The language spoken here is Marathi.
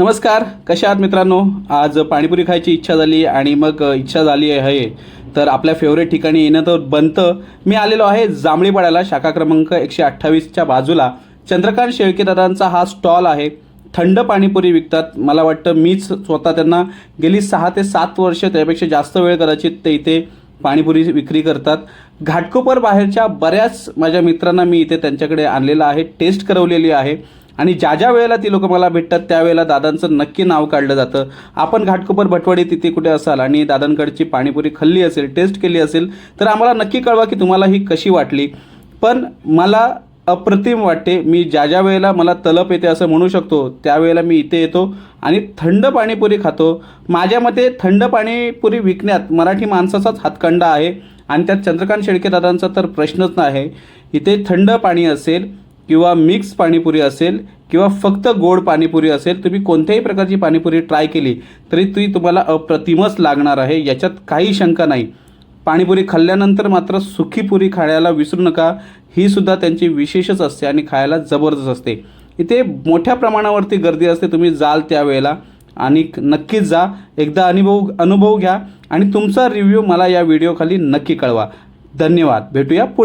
नमस्कार कशा आहात मित्रांनो? आज पाणीपुरी खायची इच्छा झाली आणि मग इच्छा झाली आहे. तर आपल्या फेवरेट ठिकाणी येणं तर बनतं. मी आलेलो आहे जांभळीपाड्याला शाखा क्रमांक एकशे अठ्ठावीसच्या बाजूला. चंद्रकांत शेळकेदारांचा हा स्टॉल आहे. थंड पाणीपुरी विकतात. मला वाटतं मीच स्वतः त्यांना गेली सहा ते सात वर्ष त्यापेक्षा जास्त वेळ कदाचित ते इथे पाणीपुरी विक्री करतात. घाटकोपर बाहेरच्या बऱ्याच माझ्या मित्रांना मी इथे त्यांच्याकडे आणलेलं आहे टेस्ट करवलेली आहे. आणि ज्या ज्या वेळेला ती लोक मला भेटतात त्यावेळेला दादांचं नक्की नाव काढलं जातं. आपण घाटकोपर भटवाडी तिथे कुठे असाल आणि दादांकडची पाणीपुरी खाल्ली असेल टेस्ट केली असेल तर आम्हाला नक्की कळवा की तुम्हाला ही कशी वाटली. पण मला अप्रतिम वाटते मी ज्या ज्या वेळेला मला तलप येते असं म्हणू शकतो त्यावेळेला मी इथे येतो आणि थंड पाणीपुरी खातो. माझ्या मते थंड पाणीपुरी विकण्यात मराठी माणसाचाच हातखंडा आहे आणि त्यात चंद्रकांत शेळके दादांचा तर प्रश्नच नाही. इथे थंड पाणी असेल किंवा मिक्स पाणीपुरी असेल किंवा फक्त गोड पाणीपुरी असेल तुम्ही कोणत्याही प्रकारची पाणीपुरी ट्राय केली तरी ती तुम्हाला अप्रतिमच लागणार आहे. याच्यात काही शंका नाही. पाणीपुरी खाल्ल्यानंतर मात्र सुखी पुरी खाण्याला विसरू नका. ही सुद्धा त्यांची विशेषच असते आणि खायला जबरदस्त असते. इथे मोठ्या प्रमाणावरती गर्दी असते तुम्ही जाल त्यावेळेला. आणि नक्कीच जा. एकदा अनुभव अनुभव घ्या. आणि तुमचा रिव्ह्यू मला या व्हिडिओखाली नक्की कळवा. धन्यवाद. भेटूया पुढे.